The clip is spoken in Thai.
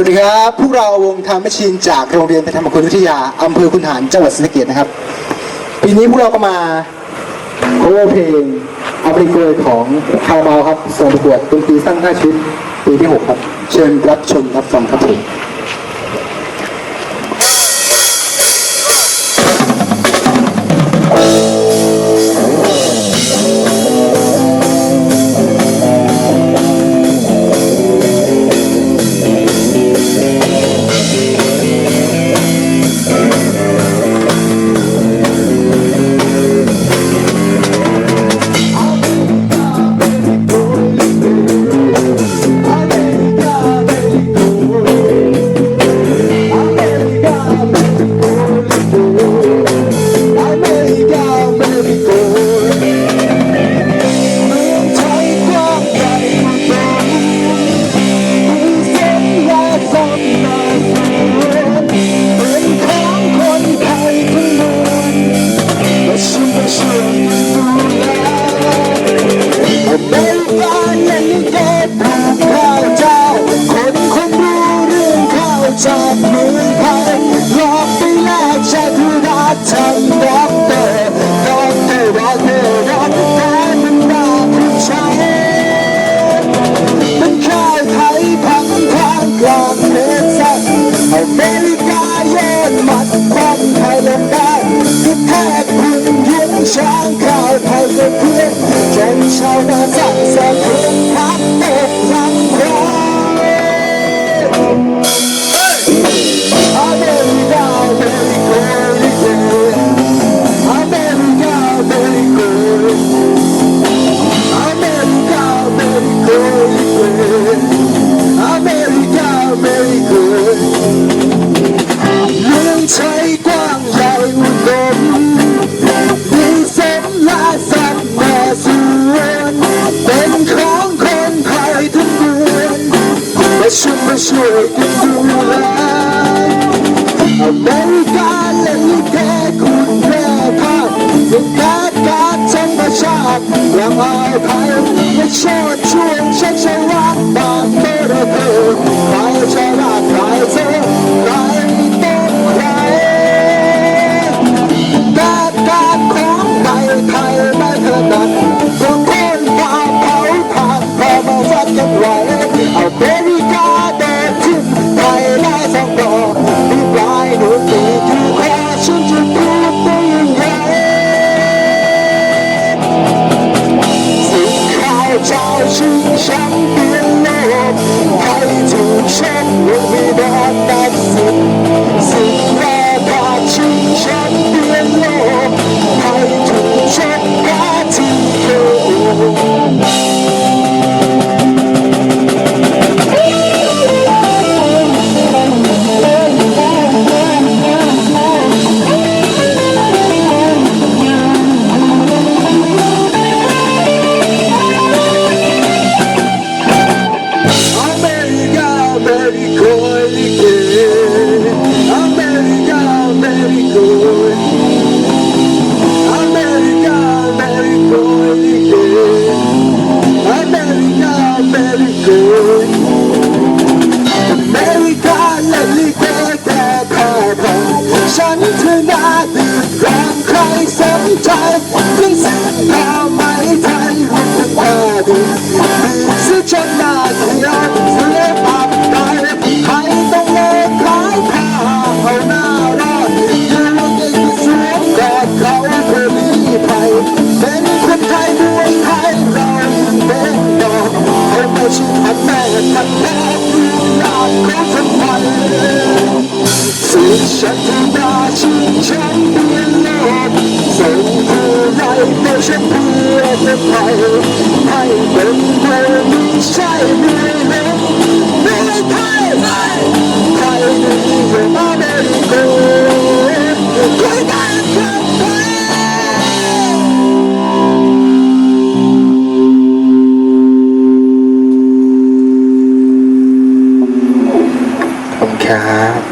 สวัสดีครับ พวกเราวงทางแมชชีนจากโรงเรียนธรรมคุณวิทยา อำเภอคุณหารจังหวัดศรีสะเกษนะครับ ปีนี้พวกเราก็มาโคเวอร์เพลงอเมริโกยของคาราบาลครับส่งประกวดดนตรีสร้างหน้าชีวิตปีที่ 6 ครับ เชิญรับชมรับฟังครับผม เมริกาเล่นลิเกคุณแม่ภาพยังการการธรรมชาติยังอายภัยไม่ชดช่วงชัชวัตบาว รองใครสนใจเรื่องแสนดาว ฉันที่มาชิงฉันเปลี่ยนโลกส่งผู้ไรไม่ใช่เพื่อจะไปให้เป็นเพื่อม่ใช่เพื่อนเล็กไม่ไทยไทยไทยนี่เป็นอเมริกาใครกันครับไทยขอบคุณครับ